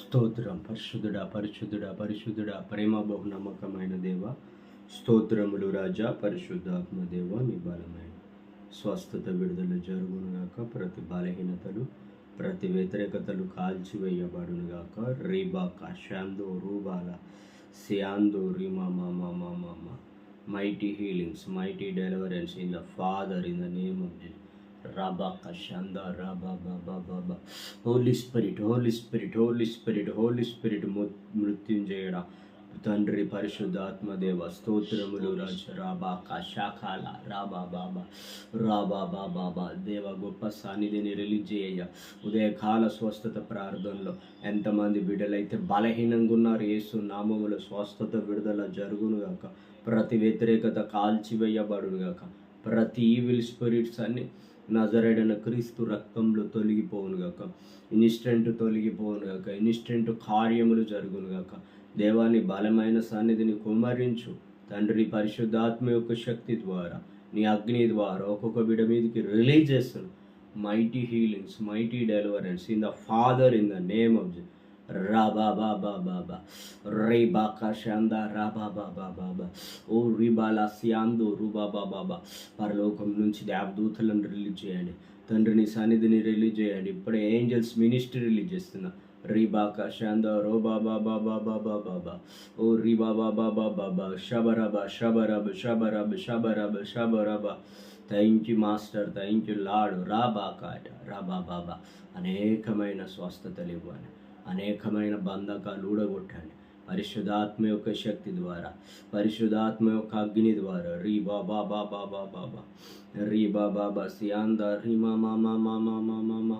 స్తోత్రం. పరిశుద్ధుడా పరిశుద్ధుడా పరిశుద్ధుడా ప్రేమ బహు నమ్మకమైన దేవ స్తోత్రములు రాజా పరిశుద్ధాత్మ దేవ నీ బలమైన స్వస్థత విడుదల జరుగునుగాక ప్రతి బలహీనతలు ప్రతి వ్యతిరేకతలు కాల్చివేయబడునుగాక. రీబాక శాందో రూబాల సియాందో రీమా మామా మామా mighty healings mighty deliverance in the father in the name of Jesus రాబా Shanda Rabba బాబా Baba Spirit Spirit Spirit Spirit Holy Spirit Holy Spirit మృత్యుంజయుడ తండ్రి పరిశుద్ధాత్మదేవ స్తోత్రములు రాజ రాబాక శాఖాల రాబా బాబా రాబా బాబా దేవ గొప్ప సాన్నిధిని రిలీజ్ చేయ ఉదయకాల స్వస్థత ప్రార్థనలో ఎంతమంది బిడ్డలైతే బలహీనంగా ఉన్నారు యేసు నామముల స్వస్థత విడుదల జరుగునుగాక ప్రతి వ్యతిరేకత కాల్చివేయబడునుగాక ప్రతి ఈవిల్ స్పిరిట్స్ అన్ని నజరేడైన క్రీస్తు రక్తంలో తొలగిపోవునుగాక ఇన్స్టెంట్ తొలగిపోవునుగాక ఇన్స్టెంట్ కార్యములు జరుగునుగాక దేవాని బలమైన సన్నిధిని కుమరించు. తండ్రి పరిశుద్ధాత్మ యొక్క శక్తి ద్వారా నీ అగ్ని ద్వారా ఒక్కొక్క బిడ మీదకి రిలీజ్ చేస్తాను. Mighty healings mighty deliverance in the father in the name of రాబా బాబా బాబా రే బాకా రాబా బాబా ఓ రిబాలా సియాందో బాబా పరలోకం నుంచి దేవదూతలను రిలీజ్ చేయండి తండ్రిని సన్నిధిని రిలీజ్ చేయండి ఇప్పుడే ఏంజల్స్ మినిస్ట్రీ రిలీజ్ చేస్తున్నా రీబాకా శాంద రో బాబా బాబా బాబా బాబా ఓ రీ బాబా బాబా బాబా షబరబ షబరబ షబరబ షబరబ షబరబ thank you master thank you Lord రాబా కాట రాబా బాబా అనేకమైన స్వస్థతలు ఇవ్వాలి అనేకమైన బంధకాలు ఊడగొట్టండి. పరిశుధాత్మ యొక్క శక్తి ద్వారా పరిశుధాత్మ యొక్క అగ్ని ద్వారా. రీ బాబా బాబా బాబా బా రీ బాబా బా సియాంద. రీ మా మా మా మా మా మా మా మా.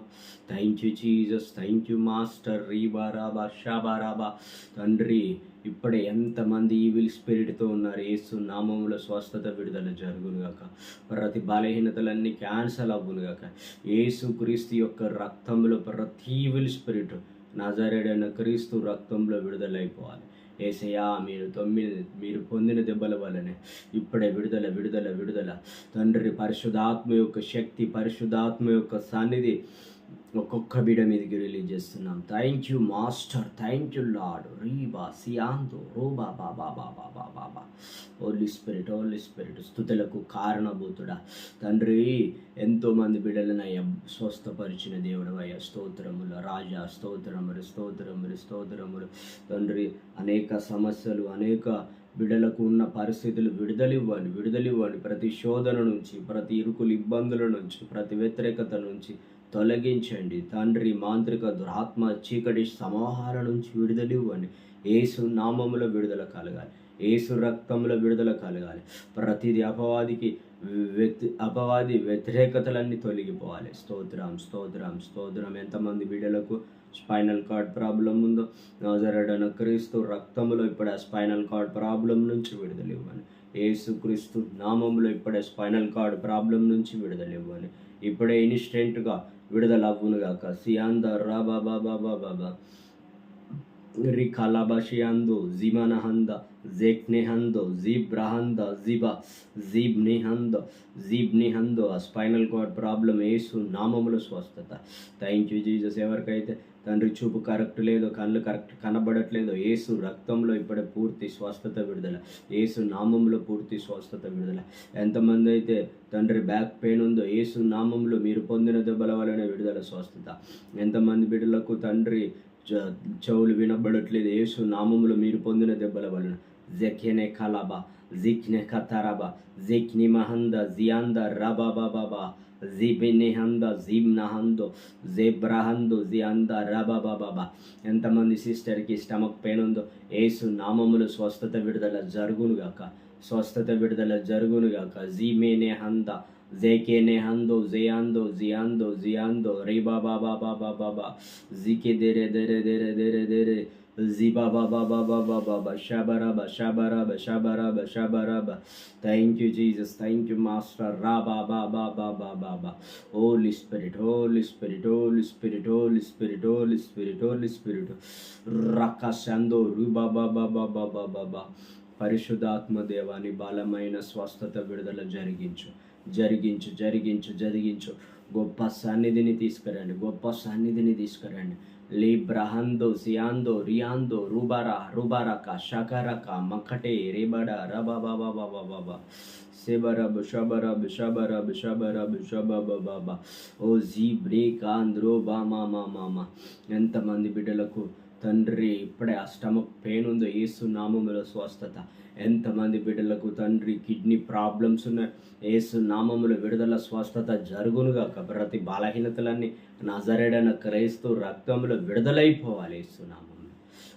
Thank you Jesus thank you master రీ బారాబా షాబారాబా తండ్రి ఇప్పుడే ఎంతమంది ఈవిల్ స్పిరిట్తో ఉన్నారు. ఏసు నామంలో స్వస్థత విడుదల జరుగునుగాక ప్రతి బలహీనతలన్నీ క్యాన్సల్ అవ్వునుగాక ఏసు క్రీస్తు యొక్క రక్తంలో ప్రతి ఈవిల్ స్పిరిట్ నజరేడైన క్రీస్తు రక్తంలో విడుదలైపోవాలి. ఏసయ్యా మీరు తొమ్మిది మీరు పొందిన దెబ్బల వల్లనే ఇప్పుడే విడుదల విడుదల విడుదల. తండ్రి పరిశుధాత్మ యొక్క శక్తి పరిశుధాత్మ యొక్క సన్నిధి ఒక్కొక్క బిడ మీదకి రిలీజ్ చేస్తున్నాం. Thank you master thank you Lord రీబా సియాంతో రోబా బాబా బాబా బాబా బా ఓన్లీ స్పిరిట్ ఓన్లీ స్పిరిట్ స్థుతులకు కారణభూతుడా. తండ్రి ఎంతోమంది బిడ్డలను అయ్యా స్వస్థపరిచిన దేవుడు అయ్యా. స్తోత్రములు రాజా స్తోత్రములు స్తోత్రములు స్తోత్రములు. తండ్రి అనేక సమస్యలు అనేక బిడలకు ఉన్న పరిస్థితులు విడుదలివ్వండి విడుదలివ్వండి. ప్రతి శోధన నుంచి ప్రతి ఇరుకులు ఇబ్బందుల నుంచి ప్రతి వ్యతిరేకత నుంచి తొలగించండి. తండ్రి మాంత్రిక దురాత్మ చీకటి సమూహాల నుంచి విడుదలివ్వండి ఏసు నామములో విడుదల కలగాలి. ఏసు రక్తంలో విడుదల కలగాలి. ప్రతిది అపవాదికి వ్యక్తి అపవాది వ్యతిరేకతలన్నీ తొలగిపోవాలి. స్తోత్రం స్తోత్రం స్తోత్రం. ఎంతమంది బిడ్డలకు స్పైనల్ కార్డ్ ప్రాబ్లం ఉందో నజరడన క్రీస్తు రక్తములో ఇప్పుడు ఆ స్పైనల్ కార్డ్ ప్రాబ్లం నుంచి విడుదలివ్వండి ఏసు క్రీస్తు నామంలో ఇప్పుడే స్పైనల్ కార్డ్ ప్రాబ్లం నుంచి విడుదలివ్వండి ఇప్పుడే ఇన్స్టెంట్గా విడుదల అవ్వునుగాక సియాంద రా బాబా బాబా బాబా రికాలాబాషియాందో జిమానహంద జేక్ నిహందో జీబ్ రహందో జీబా జీబ్ నిహందో జీబ్ నిహందో ఆ స్పైనల్ కార్డ్ ప్రాబ్లం ఏసు నామముల స్వస్థత. థ్యాంక్ యూ జీజస్ ఎవరికైతే తండ్రి చూపు కరెక్ట్ లేదో కళ్ళు కరెక్ట్ కనబడట్లేదో ఏసు రక్తంలో ఇప్పుడే పూర్తి స్వస్థత విడుదల. ఏసు నామంలో పూర్తి స్వస్థత విడుదల. ఎంతమంది అయితే తండ్రి బ్యాక్ పెయిన్ ఉందో ఏసు నామంలో మీరు పొందిన దెబ్బల వలన విడుదల స్వస్థత. ఎంతమంది బిడ్డలకు తండ్రి చెవులు వినబడట్లేదు ఏసు నామంలో మీరు పొందిన దెబ్బల వలన. zekene kalaba, zikne kataraba, zikni mahanda, ziyanda, rabababa, జిబినిహంద జిబ్నహందో జెబ్రహందో జియంద రబబబబ ఎంతమంది సిస్టర్కి స్టమక్ పెయిన్ ఉందో ఏసు నామములు స్వస్థత విడుదల జరుగునుగాక స్వస్థత విడుదల జరుగునుగాక జీమేనే హంద జేకేనే హందో జయాందో జియాందో జియాందో రిబాబాబాబాబాబా జికి దెరే దెరే దెరే దెరే దెరే Thank you, Jesus. Thank you, Master. Holy Spirit, Holy Spirit, Holy Spirit, Holy Spirit, Holy Spirit, Holy Spirit. Rakasando, Ruba, Baba, Baba, Baba, Baba. పరిశుధాత్మ దేవాని బలమైన స్వస్థత విడుదల జరిగించు జరిగించు జరిగించు జరిగించు గొప్ప సన్నిధిని తీసుకురండి గొప్ప సన్నిధిని తీసుకురండి ಲಿಬ್ರಹಂದು, ಸಿಯಾಂದು, ರಿಯಾಂದು, ರುಬರ, ರುಬರಕ, ಶಕರಕ ಮಕಟೆ ರೇಬಡ ರಬ ಬಬ ಬಬ ಬಬ ಸೆಬರಬ್, ಶಬರಬ್ ಶಬರಬ್ ಶಬರಬ್ ಶಬಬ ಬಬ ಓ ಜಿ ಬ್ರೇಕ್ ಅಂದ್ರೋ ಬಾ ಮಾಮ ಮಾಮ ఎంతమంది బిడ్డలకు తండ్రి ఇప్పుడే ఆ స్టమక్ పెయిన్ ఉందో ఏసు నామములో స్వస్థత. ఎంతమంది బిడ్డలకు తండ్రి కిడ్నీ ప్రాబ్లమ్స్ ఉన్నాయి ఏసు నామములో విడుదల స్వస్థత జరుగునుగాక. ప్రతి బలహీనతలన్నీ నజరేడన క్రైస్తవ రక్తంలో విడుదలైపోవాలి ఏసు నామంలో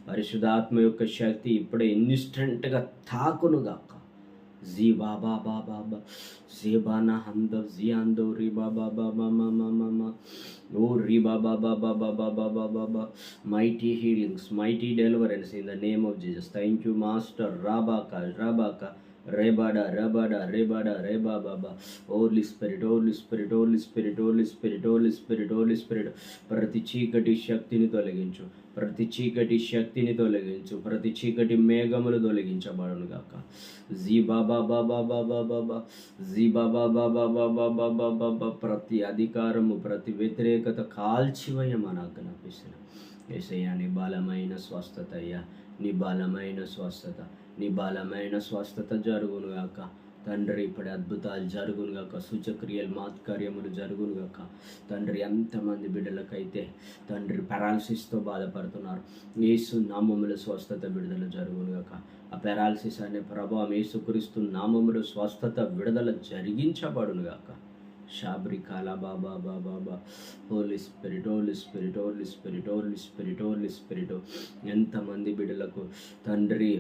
పరిశుధాత్మ యొక్క శక్తి ఇప్పుడే ఇన్స్టెంట్గా తాకునుగాక. జీ బాబా బాబా బా నా హందవ్ జీ అందవ్ రీ బాబా బాబా మా మా మా. Lord Riba Baba Baba Baba Baba Baba mighty healings, mighty deliverance in the name of Jesus. Thank you, Master Rabaka Rabaka. రేబాడా Rabada, రేబాడా రేబా బాబా Holy Spirit Holy Spirit Holy Spirit Holy Spirit Holy Spirit Holy Spirit ప్రతి చీకటి శక్తిని తొలగించు ప్రతి చీకటి శక్తిని తొలగించు ప్రతి చీకటి మేఘములు తొలగించబడను గాక జీ బాబా బాబా బాబా బాబా జీ బాబా బాబా బాబా బాబా బాబా ప్రతి అధికారము ప్రతి వ్యతిరేకత కాల్చివేయమని ఆజ్ఞాపిస్తున్నాను ఏసయ్యా నీ బలమైన స్వస్థత అయ్యా నీ బలమైన స్వస్థత నీ బలమైన స్వస్థత జరుగును గాక తండ్రి ఇప్పుడు అద్భుతాలు జరుగును గాక సూచక్రియలు మాత్కార్యములు జరుగును గాక తండ్రి ఎంతమంది బిడ్డలకైతే తండ్రి పెరాలసిస్తో బాధపడుతున్నారు. యేసు నామముల స్వస్థత విడుదల జరుగును గాక ఆ పెరాలసిస్ అనే ప్రభావం ఏసుక్రీస్తు నామములు స్వస్థత విడుదల జరిగించబడును గాక షాబ్రి కాలా బాబా బాబా బా. Holy Spirit Holy Spirit Holy Spirit Holy Spirit Holy Spirit. ఎంతమంది బిడ్డలకు తండ్రి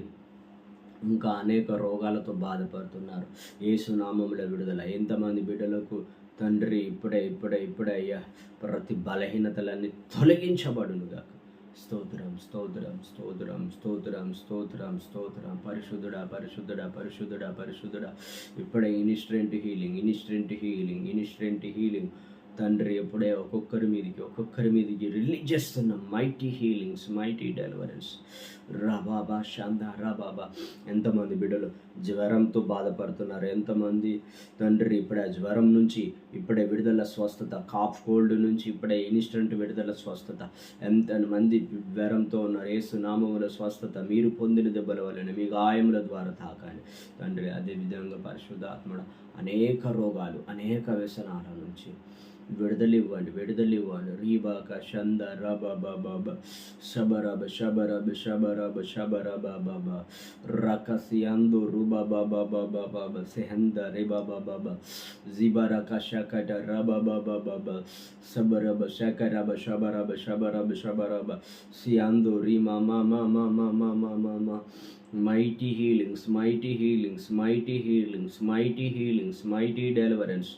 ఇంకా అనేక రోగాలతో బాధపడుతున్నారు. ఏసునామంలో విడుదల. ఎంతమంది బిడ్డలకు తండ్రి ఇప్పుడే ఇప్పుడే ఇప్పుడే అయ్యా ప్రతి బలహీనతలన్నీ తొలగించబడునుగా స్తోత్రం స్తోత్రం స్తోత్రం స్తోత్రం స్తోత్రం స్తోత్రం. పరిశుద్ధుడా పరిశుద్ధుడా పరిశుద్ధుడా పరిశుద్ధుడా. ఇప్పుడే instant healing instant healing instant healing. తండ్రి ఎప్పుడే ఒక్కొక్కరి మీదకి ఒక్కొక్కరి మీదకి రిలీజ్ చేస్తున్న మైటీ హీలింగ్స్ మైటీ డెలివరెన్స్ రాబాబా శాంత రాబాబా ఎంతమంది బిడ్డలు జ్వరంతో బాధపడుతున్నారు. ఎంతమంది తండ్రి ఇప్పుడే ఆ జ్వరం నుంచి ఇప్పుడే విడుదల స్వస్థత కాఫ్ కోల్డ్ నుంచి ఇప్పుడే ఇన్స్టెంట్ విడుదల స్వస్థత. ఎంతమంది జ్వరంతో ఉన్నారు. ఏసు నామముల స్వస్థత. మీరు పొందిన దెబ్బల వలన మీ గాయముల ద్వారా తాకాలి. తండ్రి అదేవిధంగా పరిశుద్ధాత్మడ అనేక రోగాలు అనేక వ్యసనాల నుంచి విడుదలివ్వండి విడుదలివ్వండి రీబాక షంద రబ బాబా షబరబ షబరబ షబరబ షబరబ బాబా రకసియందు రుబ బాబా బాబా బాబా సెహంద రిబా బాబా జిబరక షకట రబ బాబా బాబా సబరబ షకరబ షబరబ షబరబ షబరబ సియందు రిమా మా మా మా మా మా మా మా మా mighty healings, mighty healings, mighty healings, mighty healings, mighty deliverance.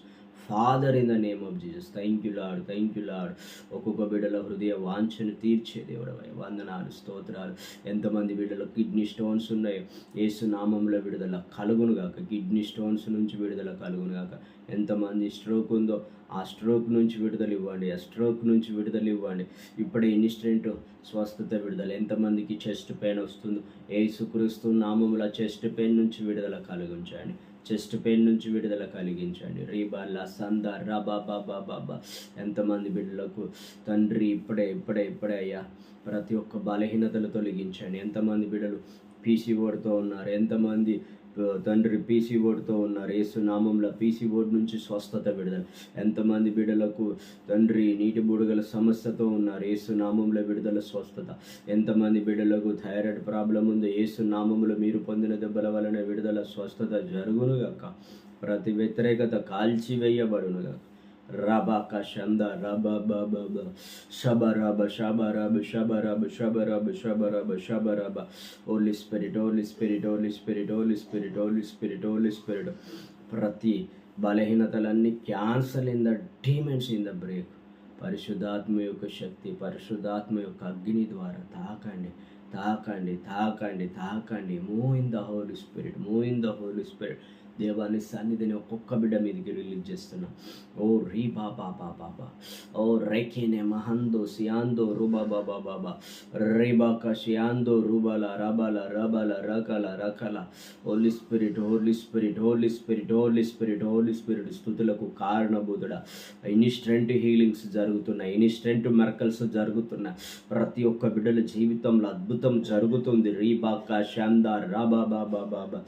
Father in the name of Jesus thank you Lord thank you Lord ఒక్కొక్క బిడ్డల హృదయ వాంఛను తీర్చే దేవుడు వందనాలు స్తోత్రాలు. ఎంతమంది బిడ్డలు కిడ్నీ స్టోన్స్ ఉన్నాయి. ఏసు నామంలో విడుదల కలుగును గాక. కిడ్నీ స్టోన్స్ నుంచి విడుదల కలుగును గాక. ఎంతమంది స్ట్రోక్ ఉందో ఆ స్ట్రోక్ నుంచి విడుదల ఇవ్వండి. ఆ స్ట్రోక్ నుంచి విడుదల ఇవ్వండి. ఇప్పుడే ఇన్స్టెంట్ స్వస్థత విడుదల. ఎంతమందికి చెస్ట్ పెయిన్ వస్తుందో ఏసుక్రీస్తు నామముల చెస్ట్ పెయిన్ నుంచి విడుదల కలిగించండి చెస్ట్ పెయిన్ నుంచి విడుదల కలిగించండి. రీబాల్లా సంద రబా బాబా బాబా ఎంతమంది బిడ్డలకు తండ్రి ఇప్పుడే ఇప్పుడే ఇప్పుడే అయ్యా. ప్రతి ఒక్క బలహీనతలు తొలగించండి. ఎంతమంది బిడ్డలు పీసీ ఓడితో ఉన్నారు? ఎంతమంది తండ్రి పీసీ ఓడితో ఉన్నారు. ఏసు నామంలో పీసీ ఓడి నుంచి స్వస్థత విడుదల. ఎంతమంది బిడ్డలకు తండ్రి నీటి బుడగల సమస్యతో ఉన్నారు. ఏసు నామంలో విడుదల స్వస్థత. ఎంతమంది బిడ్డలకు థైరాయిడ్ ప్రాబ్లం ఉందో? ఏసు నామంలో మీరు పొందిన దెబ్బల వలన విడుదల స్వస్థత జరుగునుగాక. ప్రతి వ్యతిరేకత కాల్చివేయబడునుగాక. రబక షంద రబ బబ షబ రబ షబ రబ షబ రబ షబ రబ షబ రబ షబ రబ Holy Spirit Holy Spirit Holy Spirit Holy Spirit Holy Spirit Holy Spirit ప్రతి బలహీనతలన్నీ cancel in the demons in the break. పరిశుద్ధాత్మ యొక్క శక్తి పరిశుద్ధాత్మ యొక్క అగ్ని ద్వారా తాకండి తాకండి తాకండి తాకండి. Move in the Holy Spirit move in the Holy Spirit దేవాన్ని సన్నిధిని ఒక్కొక్క బిడ్డ మీదకి రిలీజ్ చేస్తున్నా. ఓ రీ బాబా బాబా బా ఓ రైకేనే మహందో సియాందో రూబా బాబా బాబా రేబాక షియాందో రూబాల రబాల రబాల రకల రకల Holy Spirit Holy Spirit Holy Spirit Holy Spirit Holy Spirit స్థుతులకు కారణబోధుడ ఇన్స్టెంట్ హీలింగ్స్ జరుగుతున్నాయి ఇన్స్టెంట్ మెరకల్స్ జరుగుతున్నాయి ప్రతి ఒక్క బిడ్డల జీవితంలో అద్భుతం జరుగుతుంది. రీబాక శాందార్ రాబా బాబా బాబా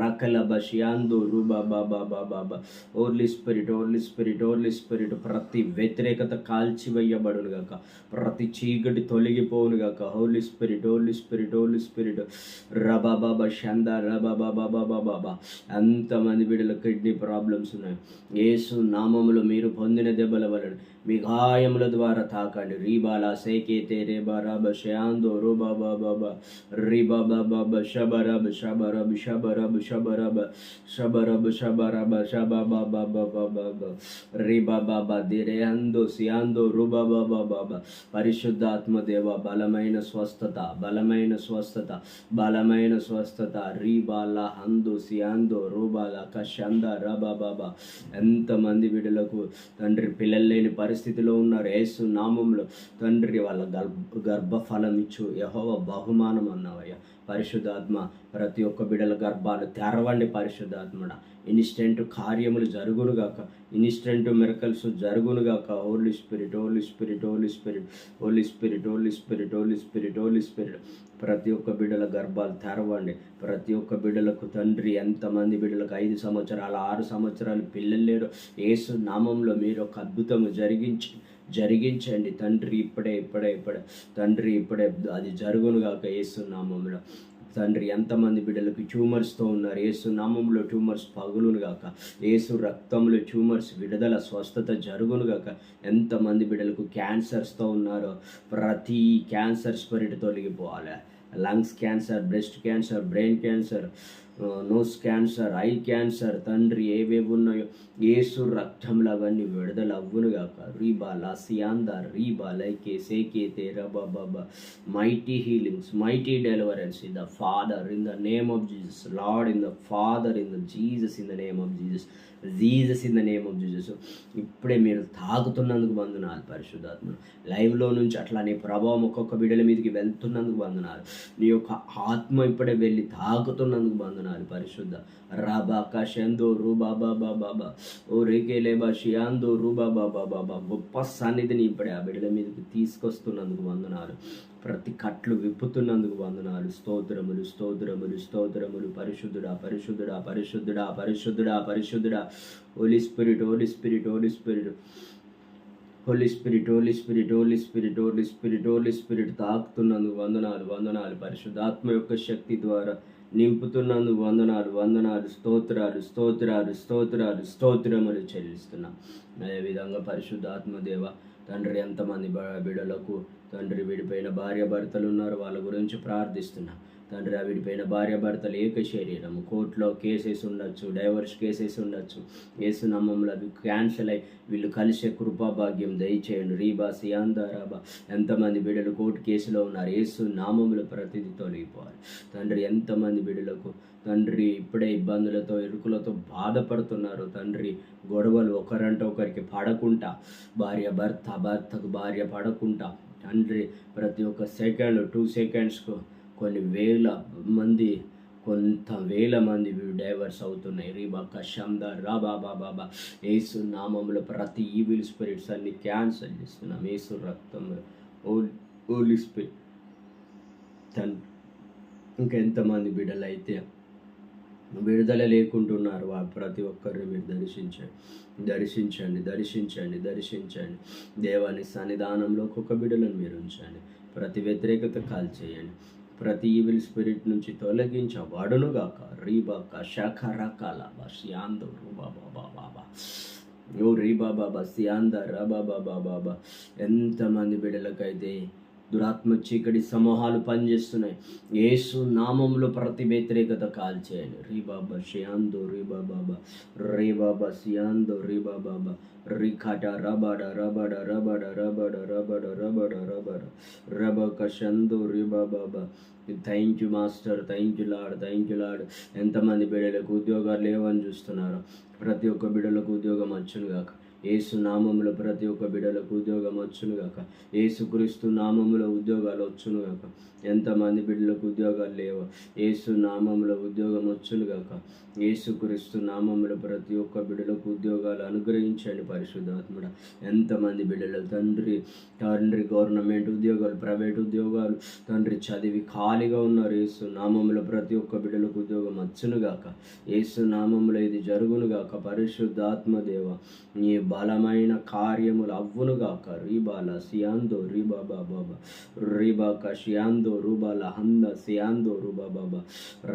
రకల బషియా రూబా బాబా బాబా బా holy spirit holy spirit holy spirit ప్రతి వ్యతిరేకత కాల్చివేయబడును గాక ప్రతి చీకటి తొలగిపోవును గాక holy spirit holy spirit holy spirit రబా బాబా షంద రబా బాబా బాబా బాబా ఎంతమంది బిడ్డల కిడ్నీ ప్రాబ్లమ్స్ ఉన్నాయి యేసు నామములు మీరు పొందిన దెబ్బల వలన మీ గాయముల ద్వారా తాకండి. రీబాలా సేకేతే రేబా రాబ షయాందో రూబా బాబా బాబా రీబా బాబా బ షబరబ షబరబ షబరబ షబరబ షబరబ షబరబ షబా బాబా బాబా బాబా రీబా బాబా దిరే అందో సియాందో రూబా బాబా బాబా పరిశుద్ధాత్మ దేవ బలమైన స్వస్థత బలమైన స్వస్థత బలమైన స్వస్థత. రీ బాలా అందో సియాందో రూబాలా కషంద రబా బాబా ఎంతమంది బిడ్డలకు తండ్రి పిల్లలు లేని పరిస్థితిలో ఉన్నారు. యేసు నామంలో తండ్రి వాళ్ళ గర్భ గర్భఫలం ఇచ్చు యహోవ బహుమానం అన్నావయ్యా. పరిశుద్ధాత్మ ప్రతి ఒక్క బిడల గర్భాలు తెరవండి పరిశుద్ధాత్మడ. ఇన్స్టెంట్ కార్యములు జరుగునుగాక. Instant miracles జరుగునుగాక. Holy Spirit Holy Spirit Holy Spirit Holy Spirit Holy Spirit Holy Spirit Holy Spirit. ప్రతి ఒక్క బిడ్డల గర్భాలు తెరవండి. ప్రతి ఒక్క బిడ్డలకు తండ్రి ఎంతమంది బిడ్డలకు ఐదు సంవత్సరాలు ఆరు సంవత్సరాలు పిల్లలు లేరు. ఏసు నామంలో మీరు ఒక అద్భుతము జరిగించి జరిగించండి. తండ్రి ఇప్పుడే ఇప్పుడే ఇప్పుడే. తండ్రి ఇప్పుడే అది జరుగును కాక యేసు నామంలో. తండ్రి ఎంతమంది బిడ్డలకు ట్యూమర్స్తో ఉన్నారు? ఏసు నామంలో ట్యూమర్స్ పగులును గాక ఏసు రక్తంలో ట్యూమర్స్ విడుదల స్వస్థత జరుగును గాక ఎంతమంది బిడ్డలకు క్యాన్సర్స్తో ఉన్నారో ప్రతి క్యాన్సర్ స్పిరిట్ తొలగిపోవాలి lungs cancer breast cancer brain cancer nose cancer eye cancer తండ్రి ఏవేవి ఉన్నాయో ఏసు రక్తంలో అవన్నీ విడుదల అవ్వును గాక. రీబా లాసియాంద రీబా లైకే సేకే రబా బాబా mighty healings mighty deliverance in the father in the name of Jesus Lord in the father in the Jesus in the name of Jesus Jesus in the name of Jesus ఇప్పుడే మీరు తాగుతున్నందుకు వందనాలు పరిశుద్ధాత్మ. లైవ్లో నుంచి అట్లా నీ ప్రభావం ఒక్కొక్క బిడ్డల మీదకి వెళ్తున్నందుకు వందనాలు. నీ యొక్క ఆత్మ ఇప్పుడే వెళ్ళి తాగుతున్నందుకు వందనాలు పరిశుద్ధ. రాబా కషందో రూబా బాబా బాబా ఓ రేకేలేబా షియాందో రూబా బాబా బాబా గొప్ప సన్నిధిని ఇప్పుడే ఆ బిడ్డల మీదకి తీసుకొస్తున్నందుకు వందనాలు. ప్రతి కట్లు విప్పుతున్నందుకు వందనాలు. స్తోత్రములు స్తోత్రములు స్తోత్రములు. పరిశుద్ధుడా పరిశుద్ధుడా పరిశుద్ధుడా పరిశుద్ధుడా పరిశుద్ధుడా. Holy spirit holy spirit holy spirit holy spirit holy spirit holy spirit holy spirit holy spirit తాకుతున్నందుకు వందనాలు వందనాలు. పరిశుద్ధాత్మ యొక్క శక్తి ద్వారా నింపుతున్నందుకు వందనాలు వందనాలు. స్తోత్రాలు స్తోత్రాలు స్తోత్రాలు స్తోత్రములు చెల్లిస్తున్నాం. అదేవిధంగా పరిశుద్ధాత్మదేవ తండ్రి ఎంతమంది బిడలకు తండ్రి విడిపోయిన భార్య భర్తలు ఉన్నారు వాళ్ళ గురించి ప్రార్థిస్తున్నా. తండ్రి ఆ విడిపోయిన భార్య భర్తలు ఏక శరీరం. కోర్టులో కేసెస్ ఉండొచ్చు డైవర్స్ కేసెస్ ఉండొచ్చు. ఏసు నమ్మంలో అవి క్యాన్సిల్ అయి వీళ్ళు కలిసే కృపాభాగ్యం దయచేయండి. రీబా సియాందారాబా ఎంతమంది బిడ్డలు కోర్టు కేసులో ఉన్నారు ఏసు నామముల ప్రతిదీ తొలగిపోవాలి. తండ్రి ఎంతమంది బిడ్డలకు తండ్రి ఇప్పుడే ఇబ్బందులతో ఇరుకులతో బాధపడుతున్నారు. తండ్రి గొడవలు ఒకరంటే ఒకరికి పడకుండా భార్య భర్త భర్తకు భార్య పడకుండా తండ్రి ప్రతి ఒక్క సెకండ్ టూ సెకండ్స్కు కొన్ని వేల మంది కొంత వేల మంది డైవర్స్ అవుతున్నాయి. రీబా కషంద రా బాబా బాబా ఏసు నామంలో ప్రతి ఈవిల్ స్పిరిట్స్ అన్ని క్యాన్సల్ చేస్తున్నాం. ఏసు రక్తంలో ఓలీ స్పిరిట్ తండ్రి ఇంకెంతమంది బిడ్డలు అయితే విడుదల లేకుంటున్నారు. ప్రతి ఒక్కరిని మీరు దర్శించండి దర్శించండి దర్శించండి దర్శించండి. దేవాని సన్నిధానంలో ఒక్కొక్క బిడ్డలను మీరు ఉంచండి. ప్రతి వ్యతిరేకత కాల్ చేయండి. ప్రతి ఈవిల్ స్పిరిట్ నుంచి తొలగించబడునుగాక రీబాక శాఖ రకాల బస్యాందో బాబా బాబా బాబా ఓ రీబా బాబా సియాంద రా బాబా బాబా ఎంతమంది బిడ్డలకైతే దురాత్మ చీకటి సమూహాలు పనిచేస్తున్నాయి. యేసు నామంలో ప్రతి వ్యతిరేకత కాల్చేయండి. రీ బాబా షియాందో రీ బాబా రే బాబా సియాందో రీ బాబా రిఖాట రబడ రబడ రబడ రబడ రబడ రబడ రబడ రబ కషందో రీ బాబా thank you master thank you lord thank you lord ఎంతమంది బిడ్డలకు ఉద్యోగాలు లేవని చూస్తున్నారు? ప్రతి ఒక్క బిడ్డలకు ఉద్యోగం వచ్చును కాక ఏసు నామములో ప్రతి ఒక్క బిడలకు ఉద్యోగం వచ్చునుగాక. ఏసుక్రీస్తు నామములో ఉద్యోగాలు వచ్చునుగాక. ఎంతమంది బిడ్డలకు ఉద్యోగాలు లేవు ఏసు నామంలో ఉద్యోగం వచ్చునుగాక. ఏసుక్రీస్తు నామంలో ప్రతి ఒక్క బిడ్డలకు ఉద్యోగాలు అనుగ్రహించండి పరిశుద్ధాత్ముడ. ఎంతమంది బిడ్డలు తండ్రి తండ్రి గవర్నమెంట్ ఉద్యోగాలు ప్రైవేట్ ఉద్యోగాలు తండ్రి చదివి ఖాళీగా ఉన్నారు. ఏసు నామంలో ప్రతి ఒక్క బిడ్డలకు ఉద్యోగం వచ్చునుగాక. ఏసు నామంలో ఇది జరుగునుగాక. పరిశుద్ధాత్మ దేవ నీ బలమైన కార్యములు అవ్వునుగాక. రీబాల సియాందో రీబా బాబా రీబాక షియాందో రూబాల హంద సియాందో రూబా బాబా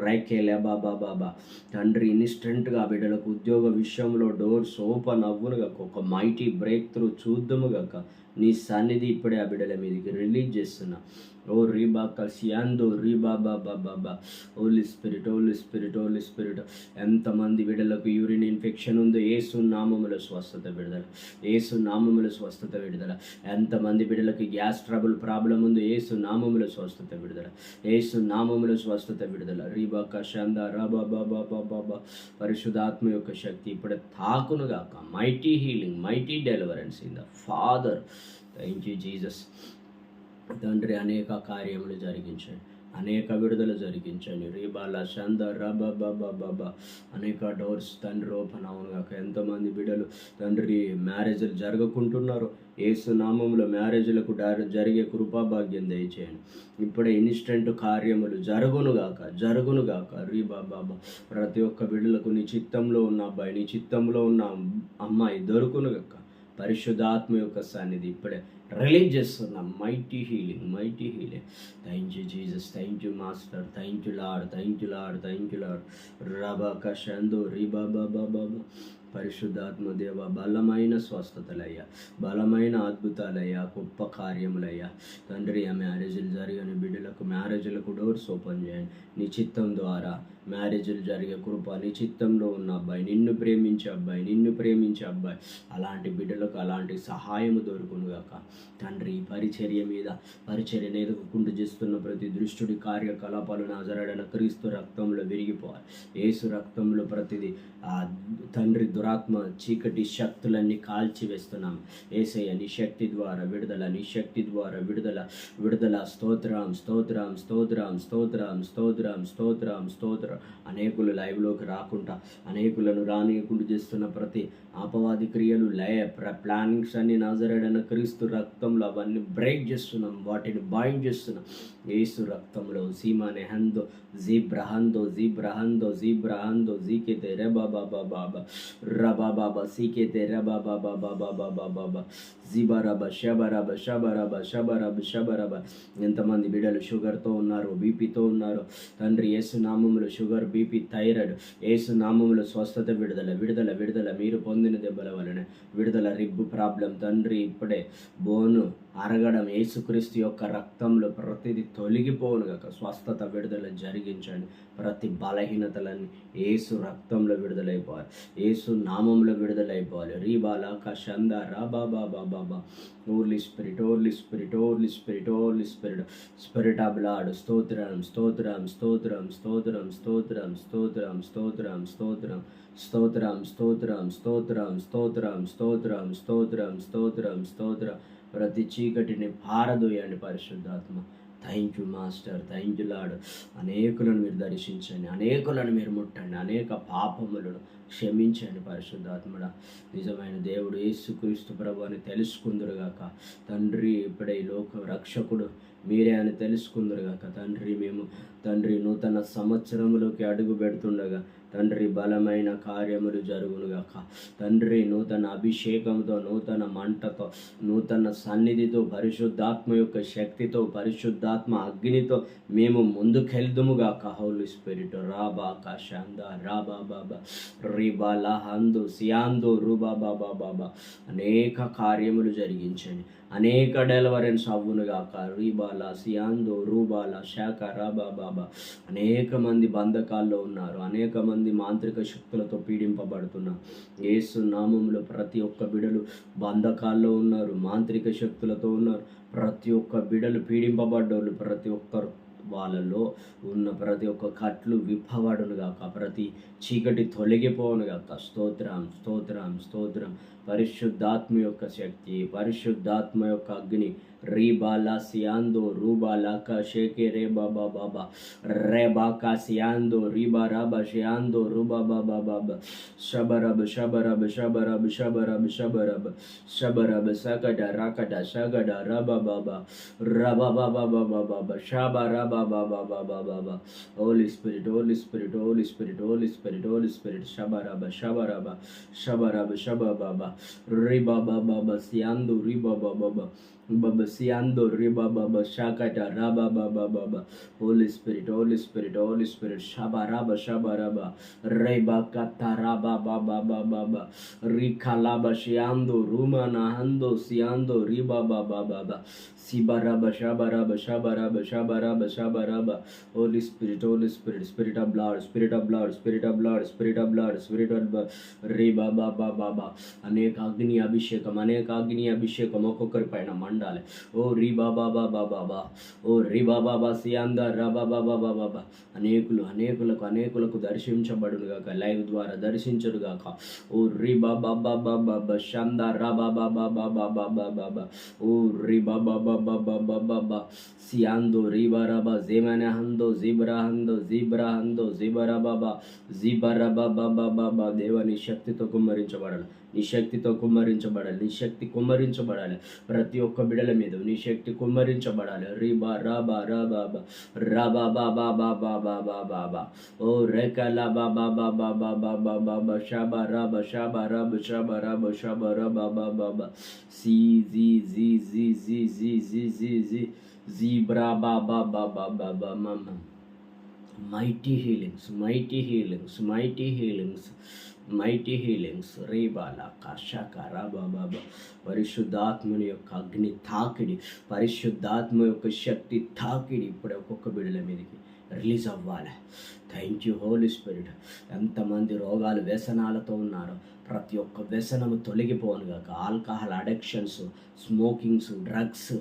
రైకేలే బాబా బాబా తండ్రి ఇన్స్టెంట్గా బిడ్డలకు ఉద్యోగ విషయంలో డోర్స్ ఓపెన్ అవ్వునుగాక. ఒక మైటీ బ్రేక్ త్రూ చూద్దాము గాక నీ సన్నిధి ఇప్పుడే ఆ బిడ్డల మీదకి రిలీజ్ చేస్తున్నా. ఓ రీబా కసియాందో రీబా బాబా బాబా holy spirit holy spirit holy spirit ఎంతమంది బిడ్డలకు యూరిన్ ఇన్ఫెక్షన్ ఉందో ఏసు నామముల స్వస్థత విడుదల ఏసు నామముల స్వస్థత విడుదల ఎంతమంది బిడ్డలకు గ్యాస్ ట్రబుల్ ప్రాబ్లం ఉందో ఏసు నామముల స్వస్థత విడుదల ఏసు నామముల స్వస్థత విడుదల రీబా కషాంద రాబా బాబా బాబా పరిశుధాత్మ యొక్క శక్తి ఇప్పుడే తాకునుగాక mighty healing mighty deliverance in the father thank you Jesus తండ్రి అనేక కార్యములు జరిగించాడు అనేక విడుదల జరిగించండి. రీబాల చంద రబ బబ అనేక డోర్స్ తండ్రి ఓపెన్ అవునుగాక ఎంతమంది బిడ్డలు తండ్రి మ్యారేజ్లు జరగకుంటున్నారు. ఏసు నామంలో మ్యారేజ్లకు జరిగే కృపాభాగ్యం దయచేయండి. ఇప్పుడే ఇన్స్టెంట్ కార్యములు జరుగునుగాక జరుగునుగాక రీ బాబా ప్రతి ఒక్క బిడ్డలకు నీ చిత్తంలో ఉన్న అబ్బాయి నీ చిత్తంలో ఉన్న అమ్మాయి దొరుకును గాక. పరిశుద్ధాత్మ యొక్క సన్నిధి. ఇప్పుడే రిలీజ్ చేస్తున్నాం mighty healing mighty healing thank you Jesus thank you master thank you lord thank you lord thank you lord రబా కషందో రిబా బాబా బాబా పరిశుద్ధాత్మ దేవ బలమైన స్వస్థతలయ్యా. బలమైన అద్భుతాలయ్యా. గొప్ప కార్యములయ్యా. తండ్రి ఆ మ్యారేజ్లు జరిగిన బిడ్డలకు మ్యారేజ్లకు డోర్స్ ఓపెన్ చేయండి. నీ చిత్తం ద్వారా మ్యారేజ్లు జరిగే కృప నీ చిత్తంలో ఉన్న అబ్బాయి నిన్ను ప్రేమించే అబ్బాయి నిన్ను ప్రేమించే అబ్బాయి అలాంటి బిడ్డలకు అలాంటి సహాయము దొరుకునుగాక తండ్రి పరిచర్య మీద పరిచర్యను ఎదుర్కొంటూ చేస్తున్న ప్రతి దృష్టుడి కార్యకలాపాలు నాజరాడన క్రీస్తు రక్తంలో విరిగిపోవాలి. ఏసు రక్తంలో ప్రతిదీ ఆ తండ్రి దురాత్మ చీకటి శక్తులన్నీ కాల్చివేస్తున్నాం. ఏసయ్య నీ శక్తి ద్వారా విడుదల నీ శక్తి ద్వారా విడుదల విడుదల స్తోత్రం స్తోత్రం స్తోత్రం స్తోత్రం స్తోత్రం స్తోత్రం స్తోత్రం. అనేకులు లైవ్లోకి రాకుండా అనేకులను రానియకుండా చేస్తున్న ప్రతి ఆపవాది క్రియలు లయ ప్ర ప్లానింగ్స్ అన్ని నజరడన క్రీస్తు రక్తంలో అవన్నీ బ్రేక్ చేస్తున్నాం. వాటిని బాయిండ్ చేస్తున్నాం. ఏసు రక్తంలో సీమా నెహందో జీ బ్రహందో జీ బ్రహందో జీ బ్రహందో జీకే తెర బాబా బాబా రబా బాబా సీకే తెర బాబా బాబా బాబా బాబా జీబారాబా షబరాబా షబరాబా షబరాబా షబరాబా ఎంతమంది బిడ్డలు షుగర్తో ఉన్నారు బీపీతో ఉన్నారు తండ్రి యేసు నామములో షుగర్ బీపీ థైరాయిడ్ ఏసు నామములో స్వస్థత విడుదల విడుదల విడుదల మీరు పొందిన దెబ్బల వలన విడుదల రిబ్బు ప్రాబ్లం తండ్రి ఇప్పుడే బోను అరగడం యేసుక్రీస్తు యొక్క రక్తంలో ప్రతిదీ తొలగిపోవును గాక స్వస్థత విడుదల జరిగించండి ప్రతి బలహీనతలన్నీ ఏసు రక్తంలో విడుదలైపోవాలి ఏసు నామంలో విడుదలైపోవాలి రీబాల కషంద రాబా బాబా బాబా holy spirit holy spirit holy spirit holy spirit spirit of lord స్తోత్రం స్తోత్రం స్తోత్రం స్తోత్రం స్తోత్రం స్తోత్రం స్తోత్రం స్తోత్రం స్తోత్రం స్తోత్రం స్తోత్రం స్తోత్రం స్తోత్రం స్తోత్రం స్తోత్రం స్తోత్రం ప్రతి చీకటిని పారదోయండి పరిశుద్ధాత్మ. Thank you master thank you lord అనేకులను మీరు దర్శించండి. అనేకులను మీరు ముట్టండి. అనేక పాపములను క్షమించండి పరిశుద్ధాత్మడ. నిజమైన దేవుడు యేసుక్రీస్తు ప్రభు అని తెలుసుకుందరుగాక తండ్రి ఇప్పుడే లోక రక్షకుడు. మీరే అని తెలుసుకుందరుగాక తండ్రి మేము తండ్రి నూతన సంవత్సరంలోకి అడుగు పెడుతుండగా తండ్రి బలమైన కార్యములు జరుగునుగాక. తండ్రి నూతన అభిషేకంతో నూతన మంటతో నూతన సన్నిధితో పరిశుద్ధాత్మ యొక్క శక్తితో పరిశుద్ధాత్మ అగ్నితో మేము ముందుకెళ్దుముగాక. హౌలి స్పిరిట్ రాబా కాశాంద రాబా బాబా రిబాలా హందు సియాందో రూబా బాబా బాబా. అనేక కార్యములు జరిగించండి. అనేక డెలివరెన్స్ అవ్వును గాక రీబాలా సియాందో రూబాల శాఖ రాబా బాబా. అనేక మంది బంధకాల్లో ఉన్నారు. అనేక మంది మాంత్రిక శక్తులతో పీడింపబడుతున్నా యేసు నామంలో ప్రతి ఒక్క బిడలు బంధకాల్లో ఉన్నారు మాంత్రిక శక్తులతో ఉన్నారు. ప్రతి ఒక్క బిడలు పీడింపబడ్డోళ్ళు ప్రతి ఒక్కరు వాళ్ళలో ఉన్న ప్రతి ఒక్క కట్లు విప్పబడును గాక ప్రతి చీకటి తొలగిపోవును గాక స్తోత్రం స్తోత్రం స్తోత్రం. పరిశుద్ధాత్మ యొక్క శక్తి పరిశుద్ధాత్మ యొక్క అగ్ని రీబాలా సియాందో రూబాలా కా షేకే రే బాబా బాబా రే బాకా సియాందో రీబా రాబా షియాందో రూబా బాబా బాబా షబరబ్ షబరబ్ షబరబ్ షబరబ్ షబరబ్ షబరబ్ సగడ రాకడ షగడ రబ బాబా రబ బాబా బాబా బాబా షబ రబ బాబా బాబా బాబా holy spirit holy spirit holy spirit holy spirit holy spirit షబరబ షబరబ షబరబ షబ బాబా riba baba basiando riba baba Baba Siando Riba Baba Shakata Raba Baba Baba Holy Spirit Holy Spirit Holy Spirit Shaba Raba Shaba Raba Reba Kata Raba Baba Baba Baba Rika Laba Shiando Ruma Nahando Siando Riba Baba Baba Siba Raba Shaba Raba Shaba Raba Shaba Raba Shaba Raba Holy Spirit Holy Spirit Spirit of blood Spirit of blood Spirit of blood Spirit of blood Spirit of blood Riba Baba Baba అనేక అగ్ని అభిషేకం అనేక అగ్ని అభిషేకం ఒక్కొక్కరి పైన ఉండాలి ఓ రీ బాబా బాబా బాబా ఓ రీ బాబా బా సియాంద రా బాబా బాబా బాబా అనేకులు అనేకులకు అనేకులకు దర్శించబడునుగాక లైవ్ ద్వారా దర్శించడుగాక ఓ రీ బాబా బాబా బాబా శాంద రా బాబా బాబా బాబా బాబా ఓ రీ బాబా బాబా బాబా బాబా సియాందో రీబా రబా జేమనే హందో జీబ్రా హందో జీబ్రా హందో జీబరా బాబా జీబరా బాబా బాబా దేవని శక్తితో కుమ్మరించబడాలి నీ శక్తితో కుమ్మరించబడాలి నీ శక్తి కుమ్మరించబడాలి ప్రతి ఒక్క బిడల మీద నీ శక్తి కుమ్మరించబడాలి రీబా రాబా రాబా రాబా బాబా బాబా బాబా బాబా ఓ రేకలా బాబా బాబా బాబా బాబా బా షాబా రాబా షాబా రాబా షాబా రాబా షాబా రాబా బాబా బా సి జీ జీ జీ జీ జీ జీ జీ జీ జీబ్రా బాబా బాబా బాబా మమ్మ mighty healings, mighty healings, mighty healings, mighty healings Rebala కషక బాబా పరిశుద్ధాత్మని యొక్క అగ్ని తాకిడి పరిశుద్ధాత్మ యొక్క శక్తి తాకిడి ఇప్పుడు ఒక్కొక్క బిడల మీదకి రిలీజ్ అవ్వాలి. థ్యాంక్ యూ హోలీ స్పిరిట్ ఎంతమంది రోగాలు వ్యసనాలతో ఉన్నారో. ప్రతి ఒక్క వ్యసనము తొలగిపోను కాక ఆల్కహాల్ అడిక్షన్స్ స్మోకింగ్స్ డ్రగ్స్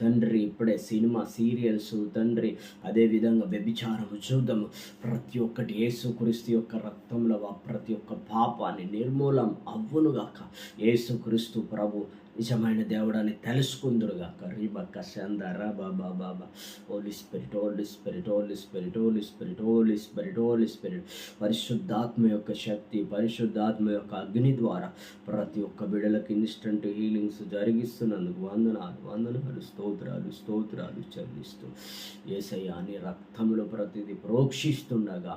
తండ్రి ఇప్పుడే సినిమా సీరియల్స్ తండ్రి అదేవిధంగా వ్యభిచారము చూద్దాము. ప్రతి ఒక్కటి యేసుక్రీస్తు యొక్క రక్తంలో ప్రతి ఒక్క పాపాన్ని నిర్మూలం అవ్వునుగాక యేసుక్రీస్తు ప్రభు నిజమైన దేవుడాన్ని తెలుసుకుందురుగాక రీబక్క చందర బాబా బాబా holy spirit holy spirit holy spirit holy spirit holy spirit holy spirit పరిశుద్ధాత్మ యొక్క శక్తి పరిశుద్ధాత్మ యొక్క అగ్ని ద్వారా ప్రతి ఒక్క బిడలకి ఇన్స్టంట్ హీలింగ్స్ జరిగిస్తున్నందుకు వందనాలు వందనాలు స్తోత్రాలు స్తోత్రాలు చెల్లిస్తూ ఏసయ్య రక్తంలో ప్రతిదీ ప్రోక్షిస్తుండగా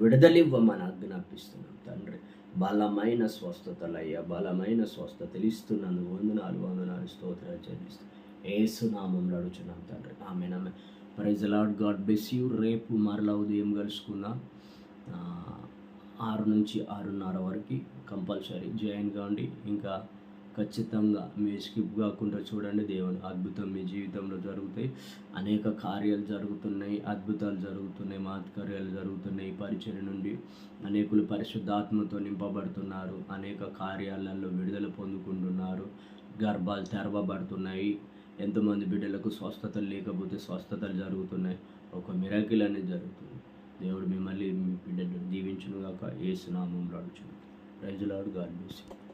విడుదలివ్వమని ఆజ్ఞాపిస్తున్నాం తండ్రి. బలమైన స్వస్థతలయ్యా బలమైన స్వస్థతలు ఇస్తున్నాను వందనాలు వందనాలు స్తోత్రాలు చెల్లిస్తూ ఏసునామంలో అడుచున్నాం తండ్రి. ఆమె నమ్మే praise lord god bless you రేపు మరలా ఉదయం కలుసుకుందాం. ఆరు నుంచి ఆరున్నర వరకు కంపల్సరీ జాయిన్ కావండి ఇంకా ఖచ్చితంగా మీ స్కిప్ కాకుండా చూడండి దేవుని అద్భుతం మీ జీవితంలో జరుగుతాయి. అనేక కార్యాలు జరుగుతున్నాయి అద్భుతాలు జరుగుతున్నాయి మహత్కార్యాలు జరుగుతున్నాయి పరిచయం నుండి. అనేకులు పరిశుద్ధాత్మతో నింపబడుతున్నారు అనేక కార్యాలలో విడుదల పొందుకుంటున్నారు గర్భాలు తెరవబడుతున్నాయి. ఎంతోమంది బిడ్డలకు స్వస్థతలు లేకపోతే స్వస్థతలు జరుగుతున్నాయి. ఒక మిరాకిల్ అనేది జరుగుతుంది. దేవుడు మిమ్మల్ని మీ బిడ్డను దీవించును ఏ ఏసునామంలో అడుచును రైజులాడు గాడ్ బ్లెస్ యూ.